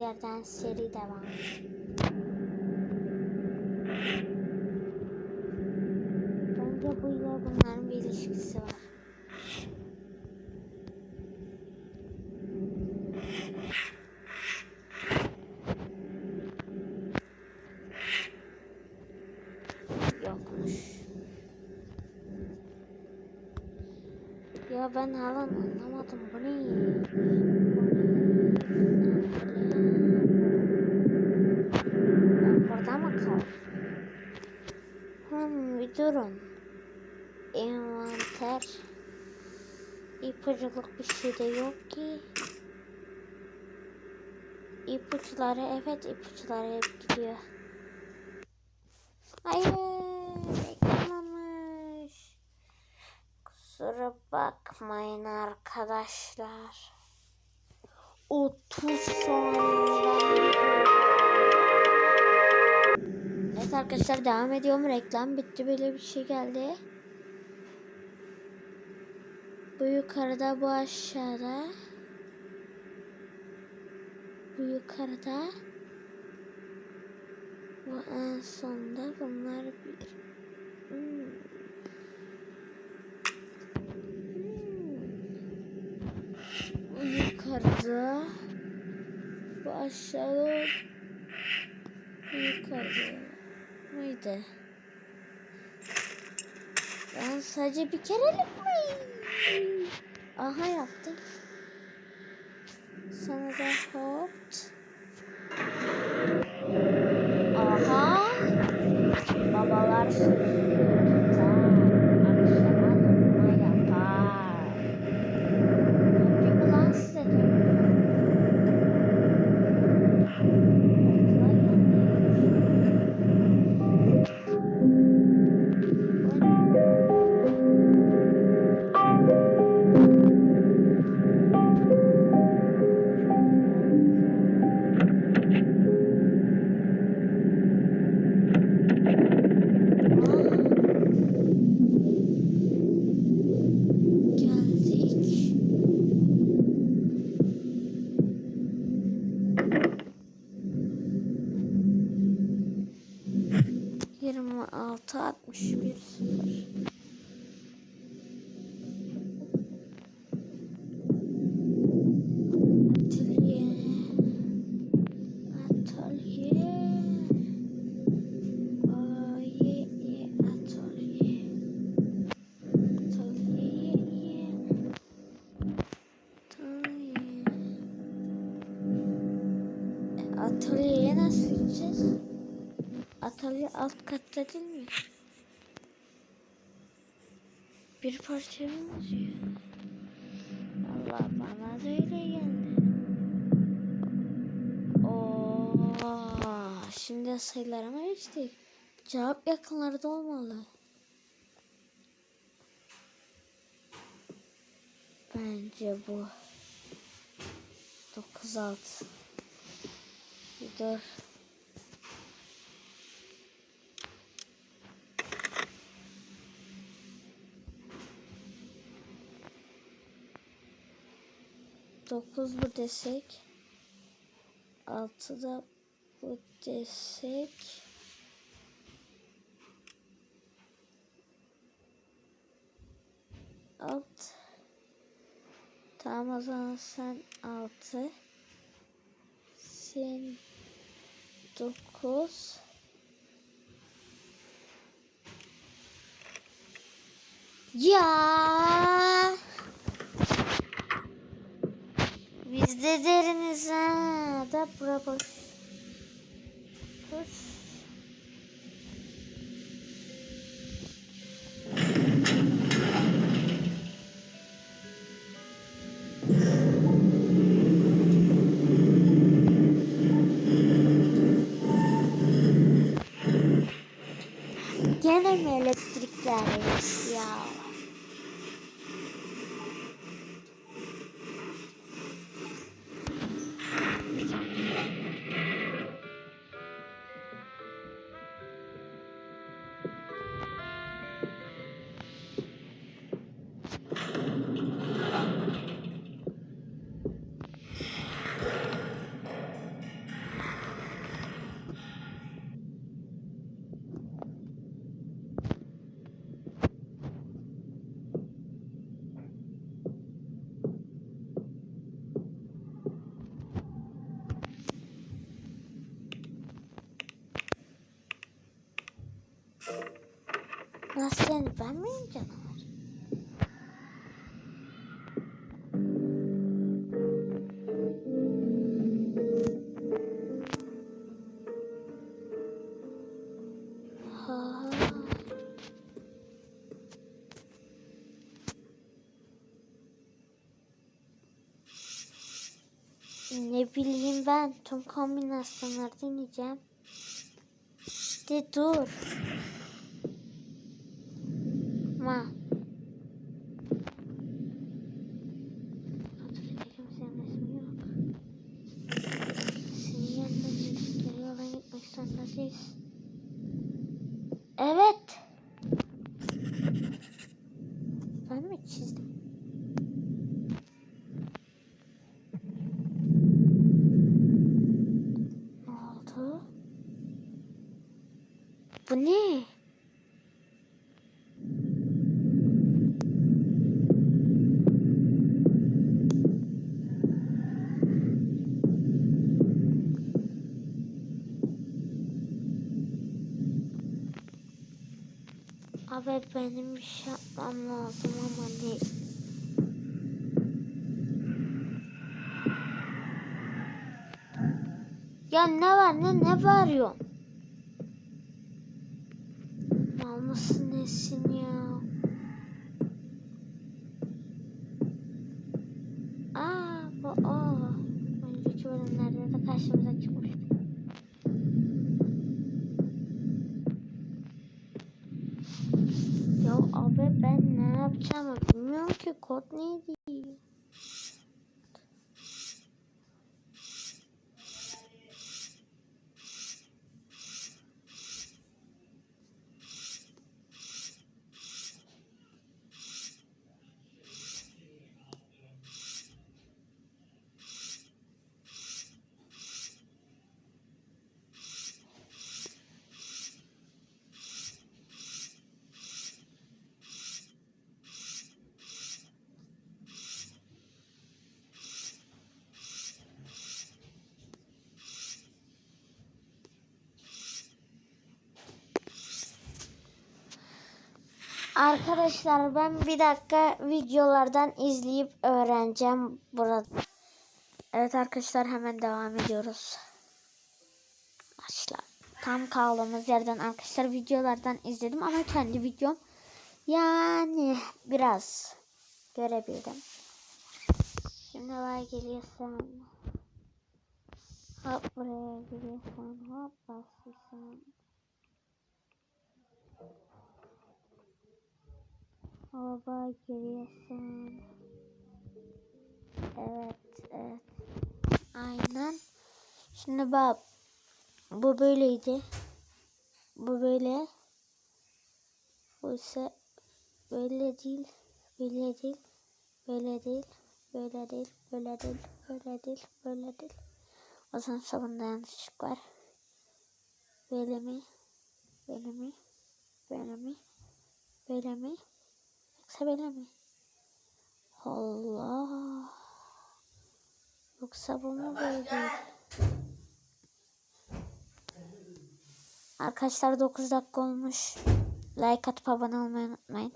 yerden seri devam. Bence bu ile bunların bir ilişkisi var. Yokmuş. Ya ben halen anlamadım bu ne? Ben kaldım? Hmm, bir durun. Envanter. İpuculuk bir şey de yok ki. İpuçları evet ipuçları hep gidiyor. Hayır. Eklememiş. Kusura bakmayın arkadaşlar. 30 saniye. Arkadaşlar devam ediyorum. Reklam bitti. Böyle bir şey geldi. Bu yukarıda bu aşağıda. Bu yukarıda. Bu en sonda. Bunlar bir. Hmm. Bu yukarıda. Bu aşağıda. Bu yukarıda. Mıydı? Ben sadece bir kerelik mi? Aha yaptım. Sana da hop. 26 61 0. Atölye alt katta değil mi? Bir parça mı yazıyor? Allah bana da öyle geldi. Oo, şimdi sayılara mı geçtik? Cevap yakınlarda olmalı. Bence bu. 9 6. Bir dur. Dokuz bu desek. Altı da bu desek. Alt. Tamam o zaman sen altı. Sen dokuz. Ya. Biz de deriniz ha. Da bura boş. Boş. Gene mi elektrikler ya? Yani ben miyim canavar? Ne bileyim ben tüm kombinasyonları deneyeceğim. De dur. Değilsin. Evet. Ben mi çizdim? Ne oldu? Bu ne? Abi benim bir şey yapmam lazım ama ne? Ya ne var ne ne bağırıyorsun? Mal mısın nesin ya? Aa bu o. Önceki bölümlerde de karşımıza çıkmıştı. Ya abi ben yapacağımı bilmiyorum ki kod neydi? Arkadaşlar ben bir dakika videolardan izleyip öğreneceğim burada. Evet arkadaşlar hemen devam ediyoruz. Arkadaşlar tam kaldığımız yerden arkadaşlar videolardan izledim ama kendi videom yani biraz görebildim. Şimdi var geliyorsun. Hop buraya geliyorsun. Hop basıyorsun. Baba geliyorsun. Evet, evet. Aynen. Şimdi bak. Bu böyleydi. Bu böyle. Bu ise böyle değil. Böyle değil. Böyle değil. Böyle değil. Böyle değil. Böyle değil. Böyle değil. O zaman sabunda yanlışlık var. Böyle mi? Böyle mi? Böyle mi? Böyle mi? Yoksa böyle mi? Allah. Yoksa bu mu böyle? Arkadaşlar 9 dakika olmuş. Like atıp abone olmayı unutmayın.